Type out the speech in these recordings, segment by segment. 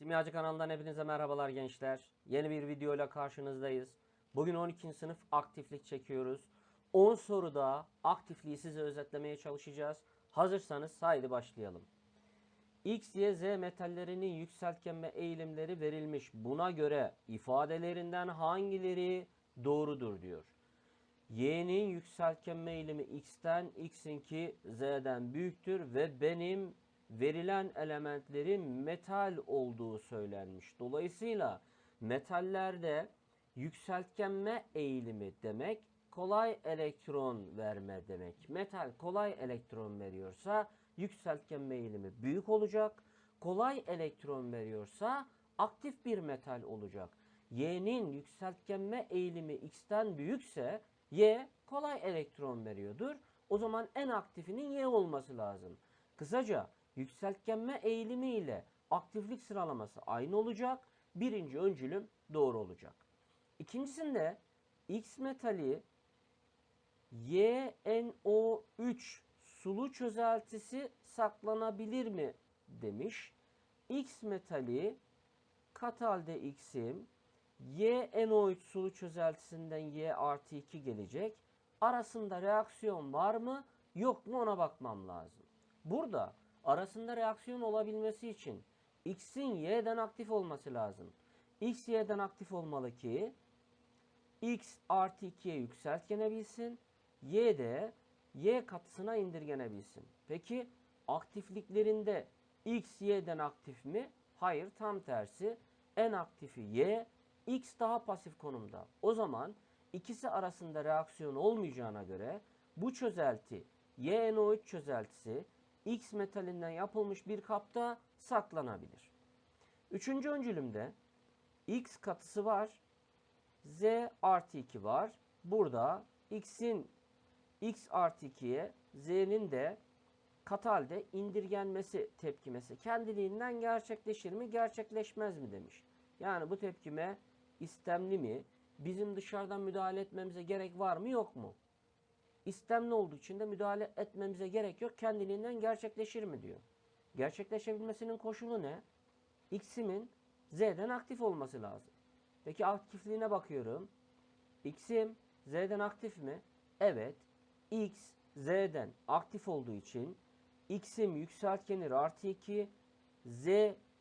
Simyacı kanalından hepinize merhabalar gençler. Yeni bir videoyla karşınızdayız. Bugün 12. sınıf aktiflik çekiyoruz. 10 soruda aktifliği size özetlemeye çalışacağız. Hazırsanız haydi başlayalım. X, Y, Z metallerinin yükseltgenme eğilimleri verilmiş. Buna göre ifadelerinden hangileri doğrudur diyor. Y'nin yükseltgenme eğilimi X'ten, X'inki Z'den büyüktür ve benim verilen elementlerin metal olduğu söylenmiş. Dolayısıyla metallerde yükseltgenme eğilimi demek kolay elektron verme demek. Metal kolay elektron veriyorsa yükseltgenme eğilimi büyük olacak. Kolay elektron veriyorsa aktif bir metal olacak. Y'nin yükseltgenme eğilimi X'ten büyükse Y kolay elektron veriyordur. O zaman en aktifinin Y olması lazım. Kısaca yükseltgenme eğilimi ile aktiflik sıralaması aynı olacak. Birinci öncülüm doğru olacak. İkincisinde X metali YNO3 sulu çözeltisi saklanabilir mi demiş. X metali kat X'im YNO3 sulu çözeltisinden Y artı 2 gelecek. Arasında reaksiyon var mı yok mu ona bakmam lazım. Burada arasında reaksiyon olabilmesi için X'in Y'den aktif olması lazım. X Y'den aktif olmalı ki X artı 2'ye yükseltgenebilsin. Y de Y katısına indirgenebilsin. Peki aktifliklerinde X Y'den aktif mi? Hayır tam tersi. En aktifi Y, X daha pasif konumda. O zaman ikisi arasında reaksiyon olmayacağına göre bu çözelti YNO3 çözeltisi X metalinden yapılmış bir kapta saklanabilir. Üçüncü öncülümde X katısı var. Z artı 2 var. Burada X'in X artı 2'ye Z'nin de katalde indirgenmesi tepkimesi kendiliğinden gerçekleşir mi gerçekleşmez mi demiş. Yani bu tepkime istemli mi? Bizim dışarıdan müdahale etmemize gerek var mı yok mu? İstemli olduğu için de müdahale etmemize gerek yok. Kendiliğinden gerçekleşir mi diyor. Gerçekleşebilmesinin koşulu ne? X'imin Z'den aktif olması lazım. Peki aktifliğine bakıyorum. X'im Z'den aktif mi? Evet. X Z'den aktif olduğu için X'im yükseltgenir artı 2 Z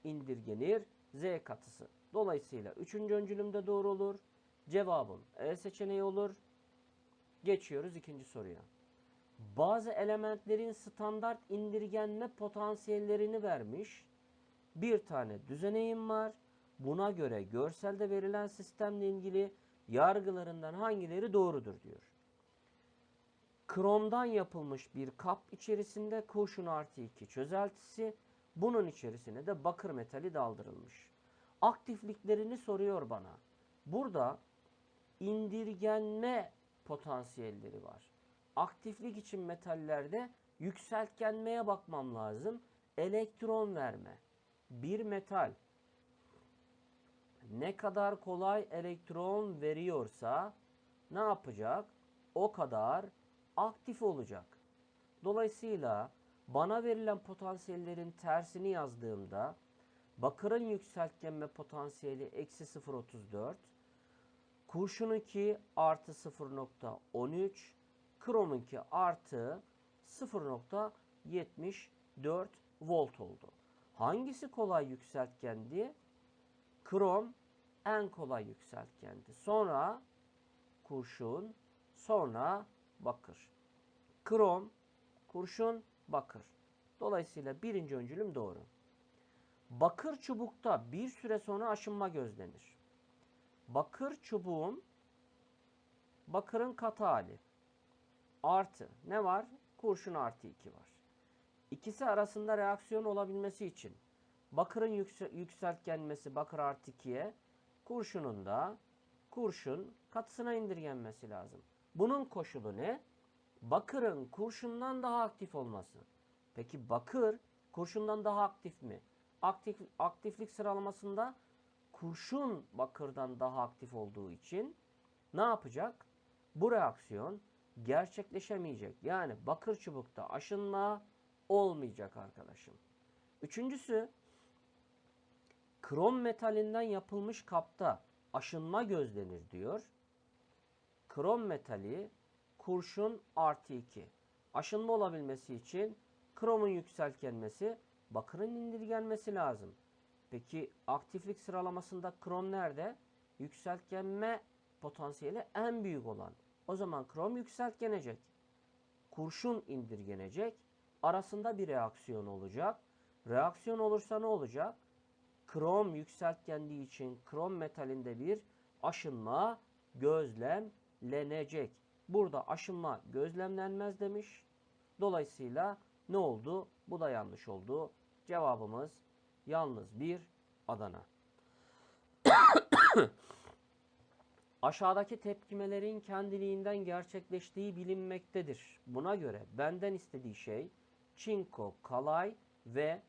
indirgenir Z katısı. Dolayısıyla üçüncü öncülümde doğru olur. Cevabım E seçeneği olur. Geçiyoruz ikinci soruya. Bazı elementlerin standart indirgenme potansiyellerini vermiş. Bir tane düzeneğim var. Buna göre görselde verilen sistemle ilgili yargılarından hangileri doğrudur diyor. Kromdan yapılmış bir kap içerisinde kurşun artı 2 çözeltisi, bunun içerisine de bakır metali daldırılmış. Aktifliklerini soruyor bana. Burada indirgenme potansiyelleri var. Aktiflik için metallerde yükseltgenmeye bakmam lazım. Elektron verme. Bir metal ne kadar kolay elektron veriyorsa ne yapacak? O kadar aktif olacak. Dolayısıyla bana verilen potansiyellerin tersini yazdığımda bakırın yükseltgenme potansiyeli eksi 0.34 kurşununki artı 0.13 kromunki artı 0.74 volt oldu. Hangisi kolay yükseltgendi? Krom en kolay yükseltgendi. Sonra kurşun, sonra bakır. Krom, kurşun, bakır. Dolayısıyla birinci öncülüm doğru. Bakır çubukta bir süre sonra aşınma gözlenir. Bakır çubuğun bakırın katı hali. Artı ne var? Kurşun artı 2 var. İkisi arasında reaksiyon olabilmesi için bakırın yüksel, yükseltgenmesi bakır artı 2'ye kurşunun da kurşun katısına indirgenmesi lazım. Bunun koşulu ne? Bakırın kurşundan daha aktif olması. Peki bakır kurşundan daha aktif mi? Aktif, aktiflik sıralamasında kurşun bakırdan daha aktif olduğu için ne yapacak? Bu reaksiyon gerçekleşemeyecek. Yani bakır çubukta aşınma olmayacak arkadaşım. Üçüncüsü Krom metalinden yapılmış kapta aşınma gözlenir diyor. Krom metali kurşun artı 2. Aşınma olabilmesi için kromun yükseltgenmesi bakırın indirgenmesi lazım. Peki aktiflik sıralamasında krom nerede? Yükseltgenme potansiyeli en büyük olan. O zaman krom yükseltgenecek. Kurşun indirgenecek. Arasında bir reaksiyon olacak. Reaksiyon olursa ne olacak? Krom yükseltgendiği için krom metalinde bir aşınma gözlemlenecek. Burada aşınma gözlemlenmez demiş. Dolayısıyla ne oldu? Bu da yanlış oldu. Cevabımız yalnız bir Adana. Aşağıdaki tepkimelerin kendiliğinden gerçekleştiği bilinmektedir. Buna göre benden istediği şey çinko, kalay ve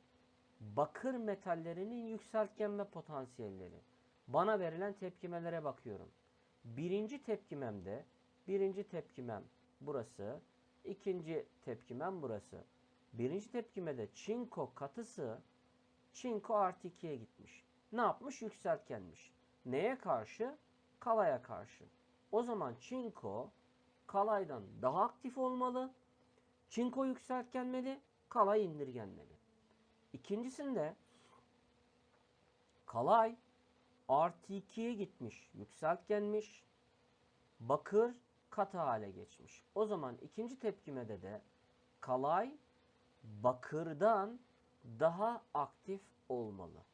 bakır metallerinin yükseltgenme potansiyelleri. Bana verilen tepkimelere bakıyorum. Birinci tepkimemde, birinci tepkimem burası, ikinci tepkimem burası. Birinci tepkimede çinko katısı çinko artı 2'ye gitmiş. Ne yapmış? Yükseltgenmiş. Neye karşı? Kalaya karşı. O zaman çinko kalaydan daha aktif olmalı. Çinko yükseltgenmeli, kalay indirgenmeli. İkincisinde kalay artı 2'ye gitmiş, yükseltgenmiş. Bakır katı hale geçmiş. O zaman ikinci tepkimede de kalay bakırdan daha aktif olmalı.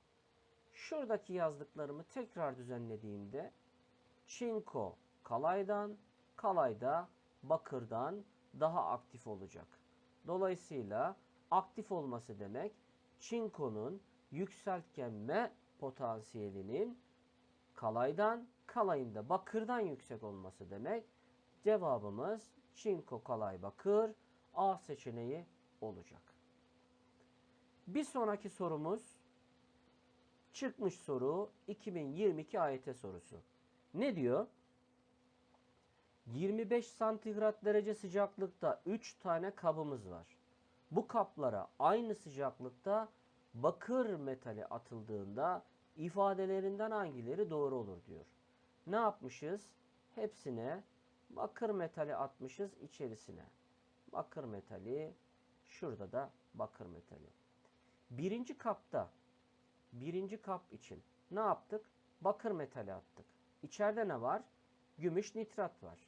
Şuradaki yazdıklarımı tekrar düzenlediğimde çinko kalaydan, kalayda bakırdan daha aktif olacak. Dolayısıyla aktif olması demek çinkonun yükseltgenme potansiyelinin kalaydan, kalayında bakırdan yüksek olması demek. Cevabımız çinko, kalay, bakır A seçeneği olacak. Bir sonraki sorumuz çıkmış soru 2022 AYT sorusu. Ne diyor? 25 santigrat derece sıcaklıkta 3 tane kabımız var. Bu kaplara aynı sıcaklıkta bakır metali atıldığında ifadelerinden hangileri doğru olur diyor. Ne yapmışız? Hepsine bakır metali atmışız içerisine. Bakır metali, şurada da bakır metali. Birinci kapta, birinci kap için ne yaptık? Bakır metali attık. İçeride ne var? Gümüş nitrat var.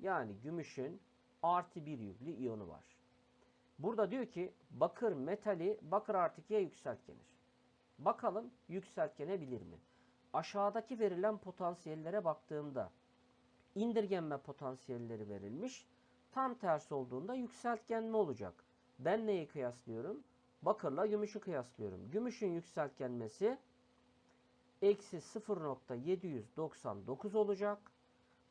Yani gümüşün artı bir yüklü iyonu var. Burada diyor ki bakır metali bakır artı 2'ye yükseltgenir. Bakalım yükseltgenebilir mi? Aşağıdaki verilen potansiyellere baktığımda indirgenme potansiyelleri verilmiş. Tam tersi olduğunda yükseltgenme olacak. Ben neyi kıyaslıyorum? Bakırla gümüşü kıyaslıyorum. Gümüşün yükseltgenmesi eksi 0.799 olacak.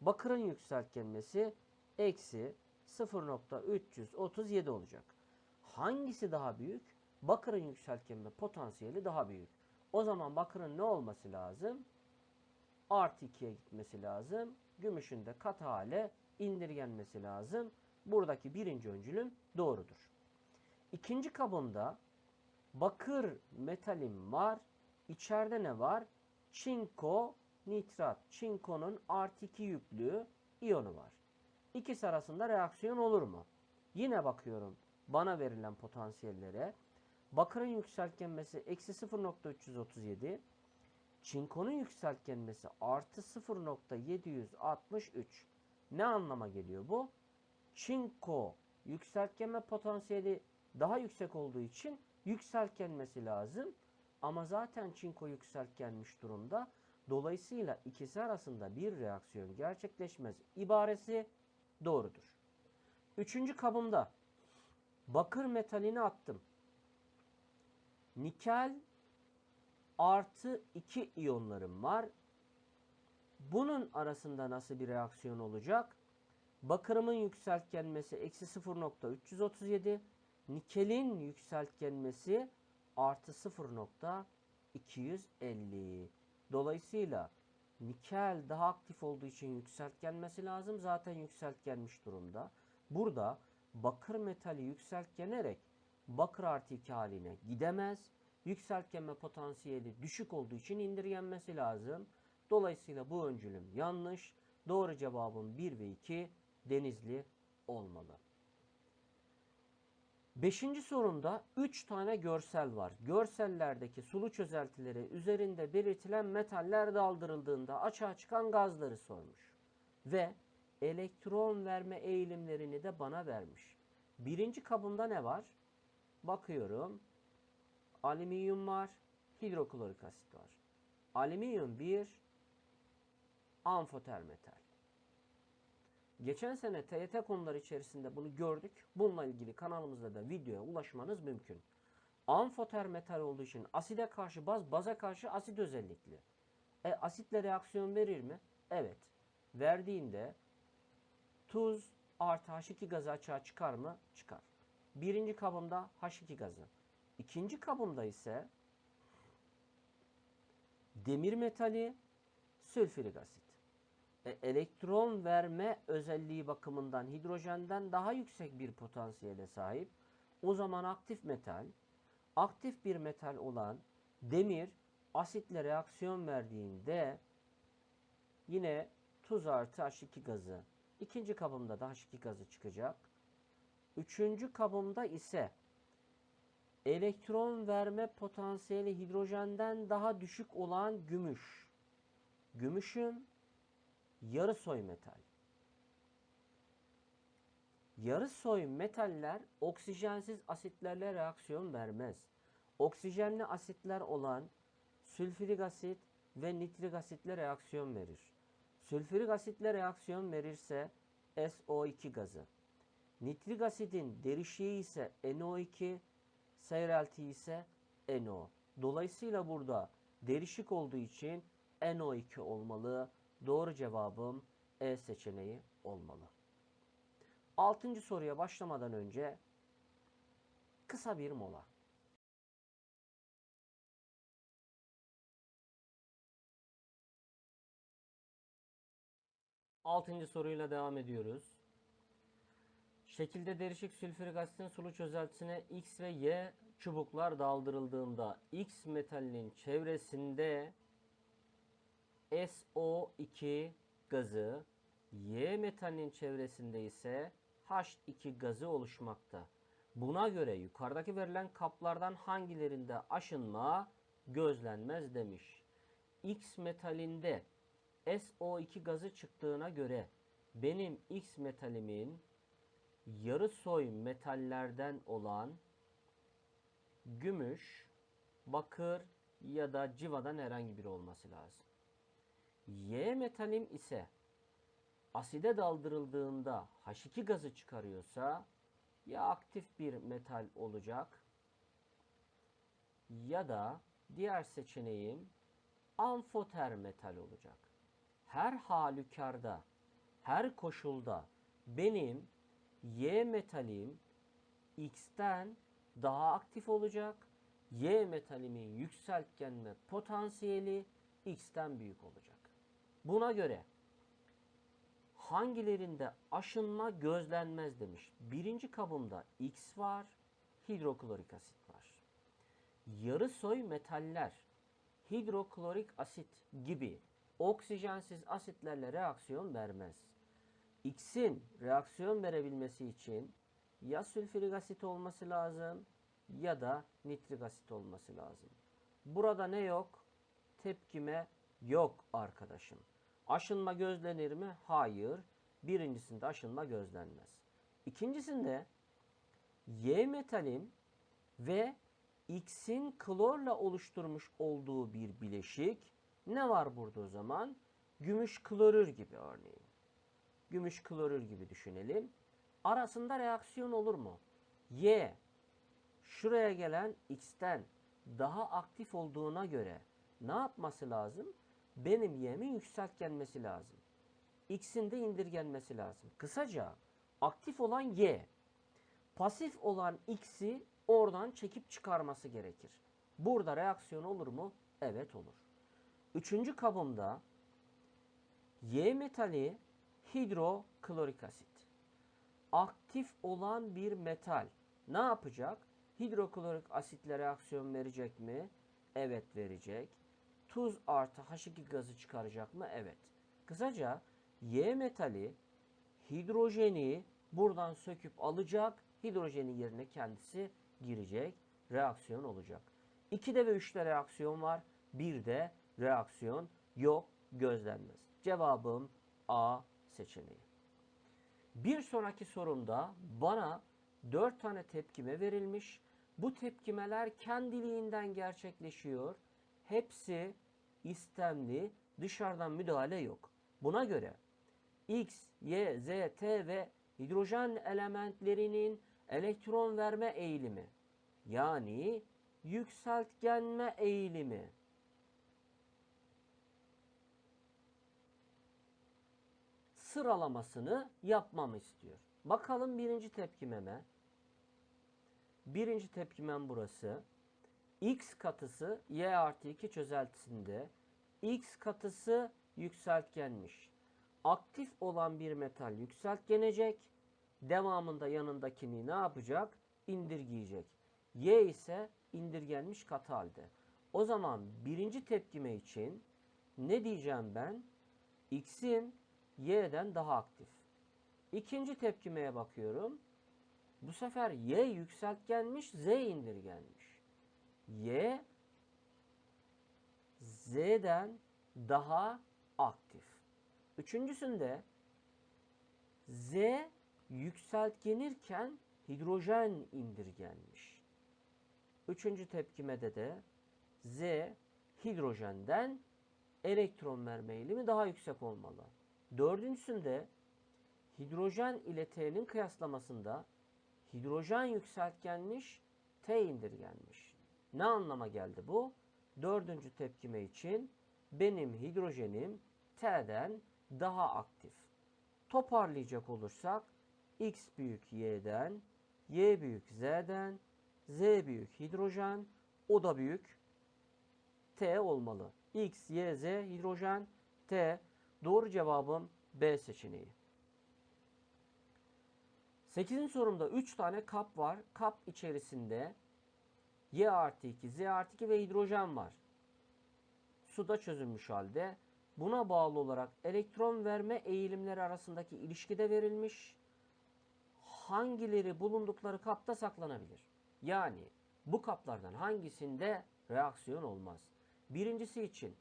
Bakırın yükseltgenmesi eksi 0.337 olacak. Hangisi daha büyük? Bakırın yükseltgenme potansiyeli daha büyük. O zaman bakırın ne olması lazım? Artı 2'ye gitmesi lazım. Gümüşün de kat hale indirgenmesi lazım. Buradaki birinci öncülüm doğrudur. İkinci kabımda bakır metalim var. İçeride ne var? Çinko nitrat. Çinkonun artı 2 yüklü iyonu var. İkisi arasında reaksiyon olur mu? Yine bakıyorum bana verilen potansiyellere. Bakırın yükseltgenmesi eksi 0.337. Çinkonun yükseltgenmesi artı 0.763. Ne anlama geliyor bu? Çinko yükseltgenme potansiyeli daha yüksek olduğu için yükseltgenmesi lazım. Ama zaten çinko yükseltgenmiş durumda. Dolayısıyla ikisi arasında bir reaksiyon gerçekleşmez ibaresi doğrudur. Üçüncü kabımda bakır metalini attım. Nikel artı 2 iyonlarım var. Bunun arasında nasıl bir reaksiyon olacak? Bakırımın yükseltgenmesi eksi 0.337. Nikelin yükseltgenmesi artı 0.250. Dolayısıyla nikel daha aktif olduğu için yükseltgenmesi lazım. Zaten yükseltgenmiş durumda. Burada bakır metali yükseltgenerek bakır artı 2 haline gidemez. yükseltgenme potansiyeli düşük olduğu için indirgenmesi lazım. Dolayısıyla bu öncülüm yanlış. Doğru cevabım 1 ve 2 Denizli olmalı. Beşinci sorumda 3 tane görsel var. Görsellerdeki sulu çözeltileri üzerinde belirtilen metaller daldırıldığında açığa çıkan gazları sormuş. Ve elektron verme eğilimlerini de bana vermiş. Birinci kabımda ne var? Bakıyorum. Alüminyum var, hidroklorik asit var. Alüminyum bir amfoter metal. Geçen sene TYT konuları içerisinde bunu gördük. Bununla ilgili kanalımızda da videoya ulaşmanız mümkün. Amfoter metal olduğu için aside karşı baz, baza karşı asit özellikli. E asitle reaksiyon verir mi? Evet. Verdiğinde tuz artı H2 gazı açığa çıkar mı? Çıkar. Birinci kabımda H2 gazı. İkinci kabımda ise demir metali, sülfürik asit. E, elektron verme özelliği bakımından hidrojenden daha yüksek bir potansiyele sahip. O zaman aktif metal, aktif bir metal olan demir asitle reaksiyon verdiğinde yine tuz artı H2 gazı. İkinci kabımda da H2 gazı çıkacak. Üçüncü kabımda ise elektron verme potansiyeli hidrojenden daha düşük olan gümüş. Gümüşüm yarı soy metal. Yarı soy metaller oksijensiz asitlerle reaksiyon vermez. Oksijenli asitler olan sülfürik asit ve nitrik asitle reaksiyon verir. Sülfürik asitle reaksiyon verirse SO2 gazı. Nitrik asidin derişiği ise NO2, seyreltiği ise NO. Dolayısıyla burada derişik olduğu için NO2 olmalı. Doğru cevabım E seçeneği olmalı. Altıncı soruya başlamadan önce kısa bir mola. Altıncı soruyla devam ediyoruz. Şekilde derişik sülfürik asitin sulu çözeltisine X ve Y çubuklar daldırıldığında X metalinin çevresinde SO2 gazı, Y metalinin çevresinde ise H2 gazı oluşmakta. Buna göre yukarıdaki verilen kaplardan hangilerinde aşınma gözlenmez demiş. X metalinde SO2 gazı çıktığına göre benim X metalimin yarı soy metallerden olan gümüş, bakır ya da civadan herhangi biri olması lazım. Y metalim ise aside daldırıldığında H2 gazı çıkarıyorsa ya aktif bir metal olacak ya da diğer seçeneğim amfoter metal olacak. Her halükarda, her koşulda benim Y metalim X'ten daha aktif olacak. Y metalimin yükseltgenme potansiyeli X'ten büyük olacak. Buna göre hangilerinde aşınma gözlenmez demiş. Birinci kabımda X var, hidroklorik asit var. Yarı soy metaller, hidroklorik asit gibi oksijensiz asitlerle reaksiyon vermez. X'in reaksiyon verebilmesi için ya sülfürik asit olması lazım ya da nitrik asit olması lazım. Burada ne yok? Tepkime yok arkadaşım. Aşınma gözlenir mi? Hayır. Birincisinde aşınma gözlenmez. İkincisinde Y metalin ve X'in klorla oluşturmuş olduğu bir bileşik ne var burada o zaman? Gümüş klorür gibi örneğin. Gümüş klorür gibi düşünelim. Arasında reaksiyon olur mu? Y şuraya gelen X'ten daha aktif olduğuna göre ne yapması lazım? Benim Y'min yükseltgenmesi lazım. X'in de indirgenmesi lazım. Kısaca aktif olan Y, pasif olan X'i oradan çekip çıkarması gerekir. Burada reaksiyon olur mu? Evet olur. Üçüncü kabımda Y metali hidroklorik asit. Aktif olan bir metal ne yapacak? Hidroklorik asitle reaksiyon verecek mi? Evet verecek. Tuz artı H2 gazı çıkaracak mı? Evet. Kısaca Y metali hidrojeni buradan söküp alacak. Hidrojenin yerine kendisi girecek. Reaksiyon olacak. 2'de ve 3'te reaksiyon var. 1'de reaksiyon yok gözlenmez. Cevabım A seçeneği. Bir sonraki sorumda bana 4 tane tepkime verilmiş. Bu tepkimeler kendiliğinden gerçekleşiyor. Hepsi istemli, dışarıdan müdahale yok. Buna göre X, Y, Z, T ve hidrojen elementlerinin elektron verme eğilimi yani yükseltgenme eğilimi sıralamasını yapmamı istiyor. Bakalım birinci tepkimeme. Birinci tepkimem burası. X katısı Y artı 2 çözeltisinde. X katısı yükseltgenmiş. Aktif olan bir metal yükseltgenecek. Devamında yanındakini ne yapacak? İndirgeyecek. Y ise indirgenmiş katı halde. O zaman birinci tepkime için ne diyeceğim ben? X'im Y'den daha aktif. İkinci tepkimeye bakıyorum. Bu sefer Y yükseltgenmiş, Z indirgenmiş. Y Z'den daha aktif. Üçüncüsünde Z yükseltgenirken hidrojen indirgenmiş. Üçüncü tepkimede de Z hidrojenden elektron verme eğilimi daha yüksek olmalı. Dördüncüsünde hidrojen ile T'nin kıyaslamasında hidrojen yükseltgenmiş, T indirgenmiş. Ne anlama geldi bu? Dördüncü tepkime için benim hidrojenim T'den daha aktif. Toparlayacak olursak X büyük Y'den, Y büyük Z'den, Z büyük hidrojen, o da büyük T olmalı. X, Y, Z hidrojen, T. Doğru cevabım B seçeneği. 8. sorumda 3 tane kap var. Kap içerisinde Y artı 2, Z artı 2 ve hidrojen var. Suda çözülmüş halde. Buna bağlı olarak elektron verme eğilimleri arasındaki ilişki de verilmiş. Hangileri bulundukları kapta saklanabilir? Yani bu kaplardan hangisinde reaksiyon olmaz? Birincisi için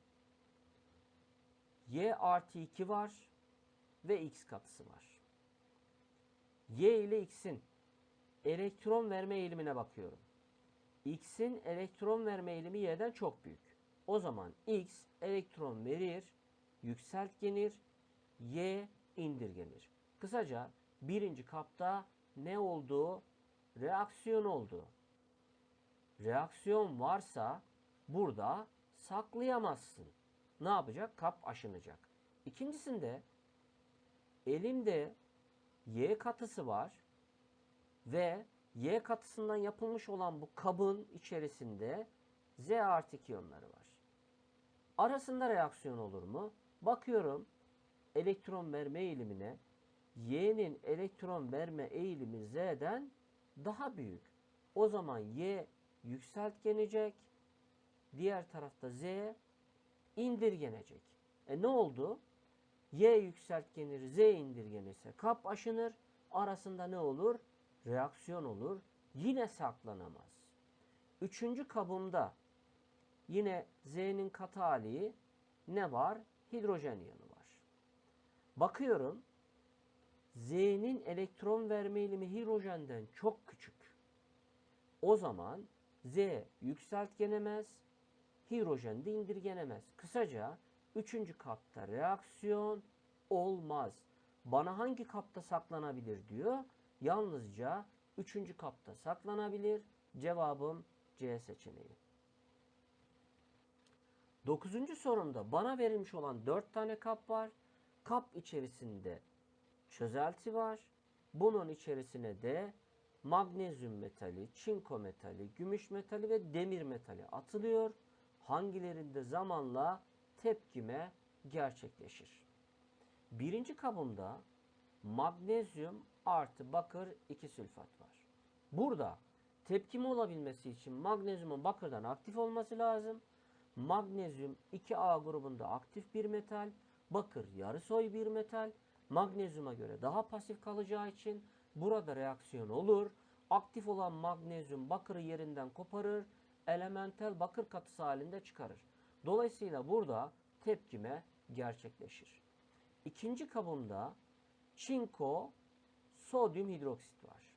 Y artı 2 var ve X katısı var. Y ile X'in elektron verme eğilimine bakıyorum. X'in elektron verme eğilimi Y'den çok büyük. O zaman X elektron verir, yükseltgenir, Y indirgenir. Kısaca birinci kapta ne olduğu reaksiyon oldu. Reaksiyon varsa burada saklayamazsın. Ne yapacak? Kap aşınacak. İkincisinde elimde Y katısı var ve Y katısından yapılmış olan bu kabın içerisinde Z artı 2 iyonları var. Arasında reaksiyon olur mu? Bakıyorum elektron verme eğilimine Y'nin elektron verme eğilimi Z'den daha büyük. O zaman Y yükseltgenecek. Diğer tarafta Z indirgenecek. E ne oldu? Y yükseltgenir, Z indirgenirse kap aşınır. Arasında ne olur? Reaksiyon olur. Yine saklanamaz. Üçüncü kabımda yine Z'nin katı hali ne var? Hidrojen iyonu var. Bakıyorum Z'nin elektron verme eğilimi hidrojenden çok küçük. O zaman Z yükseltgenemez, hidrojen de indirgenemez. Kısaca üçüncü kapta reaksiyon olmaz. Bana hangi kapta saklanabilir diyor. Yalnızca üçüncü kapta saklanabilir. Cevabım C seçeneği. Dokuzuncu sorumda bana verilmiş olan dört tane kap var. Kap içerisinde çözelti var. Bunun içerisine de magnezyum metali, çinko metali, gümüş metali ve demir metali atılıyor. Hangilerinde zamanla tepkime gerçekleşir. Birinci kabımda magnezyum artı bakır 2 sülfat var. Burada tepkime olabilmesi için magnezyumun bakırdan aktif olması lazım. Magnezyum 2A grubunda aktif bir metal. Bakır yarısoy bir metal. Magnezyuma göre daha pasif kalacağı için burada reaksiyon olur. Aktif olan magnezyum bakırı yerinden koparır. Elementel bakır katısı halinde çıkarır. Dolayısıyla burada tepkime gerçekleşir. İkinci kabımda çinko, sodyum hidroksit var.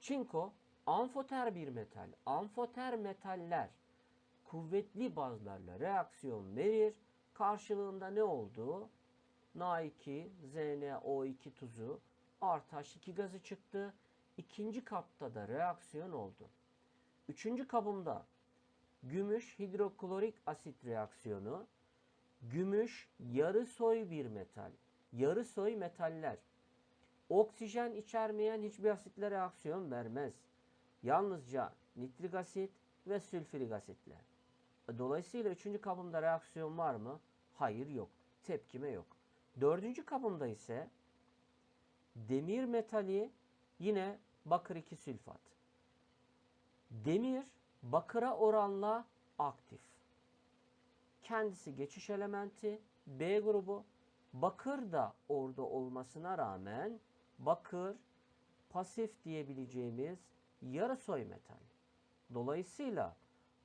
Çinko amfoter bir metal. Amfoter metaller kuvvetli bazlarla reaksiyon verir. Karşılığında ne oldu? Na2, ZnO2 tuzu artı H2 gazı çıktı. İkinci kapta da reaksiyon oldu. Üçüncü kabımda gümüş hidroklorik asit reaksiyonu. Gümüş yarı soy bir metal. Yarı soy metaller. Oksijen içermeyen hiçbir asitle reaksiyon vermez. Yalnızca nitrik asit ve sülfürik asitle. Dolayısıyla üçüncü kabımda reaksiyon var mı? Hayır yok. Tepkime yok. Dördüncü kabımda ise demir metali yine bakır 2 sülfat. Demir bakıra oranla aktif. Kendisi geçiş elementi B grubu. Bakır da orada olmasına rağmen bakır pasif diyebileceğimiz yarı soy metal. Dolayısıyla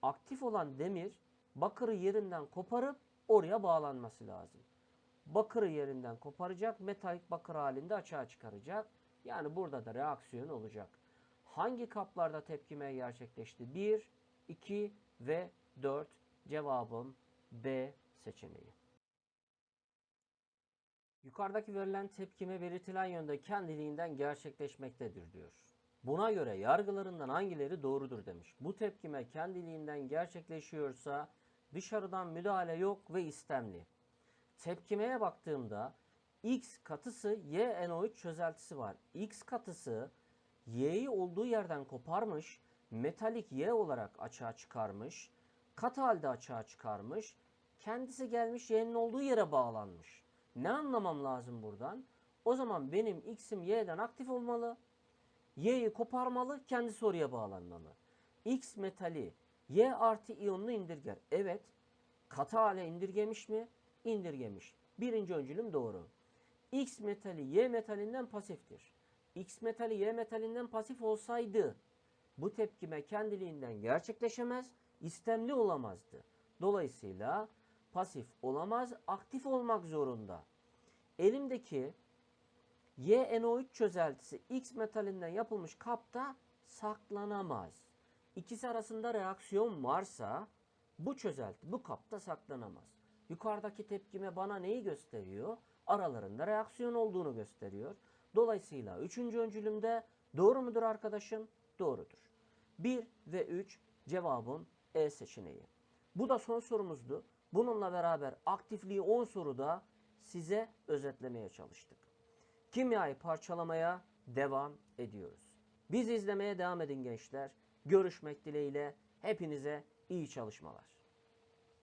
aktif olan demir bakırı yerinden koparıp oraya bağlanması lazım. Bakırı yerinden koparacak, metalik bakır halinde açığa çıkaracak. Yani burada da reaksiyon olacak. Hangi kaplarda tepkime gerçekleşti? 1, 2 ve 4 cevabım B seçeneği. Yukarıdaki verilen tepkime belirtilen yönde kendiliğinden gerçekleşmektedir diyor. Buna göre yargılarından hangileri doğrudur demiş. Bu tepkime kendiliğinden gerçekleşiyorsa dışarıdan müdahale yok ve istemli. Tepkimeye baktığımda X katısı YNO3 çözeltisi var. X katısı Y'yi olduğu yerden koparmış, metalik Y olarak açığa çıkarmış, katı halde açığa çıkarmış, kendisi gelmiş Y'nin olduğu yere bağlanmış. Ne anlamam lazım buradan? O zaman benim X'im Y'den aktif olmalı, Y'yi koparmalı, kendisi oraya bağlanmalı. X metali Y artı iyonunu indirger. Evet, katı hale indirgemiş mi? İndirgemiş. Birinci öncülüm doğru. X metali Y metalinden pasiftir. X metali Y metalinden pasif olsaydı bu tepkime kendiliğinden gerçekleşemez, istemli olamazdı. Dolayısıyla pasif olamaz, aktif olmak zorunda. Elimdeki YNO3 çözeltisi X metalinden yapılmış kapta saklanamaz. İkisi arasında reaksiyon varsa bu çözelti bu kapta saklanamaz. Yukarıdaki tepkime bana neyi gösteriyor? Aralarında reaksiyon olduğunu gösteriyor. Dolayısıyla üçüncü öncülümde doğru mudur arkadaşım? Doğrudur. 1 ve 3 cevabım E seçeneği. Bu da son sorumuzdu. Bununla beraber aktifliği 10 soruda size özetlemeye çalıştık. Kimyayı parçalamaya devam ediyoruz. Bizi izlemeye devam edin gençler. Görüşmek dileğiyle hepinize iyi çalışmalar.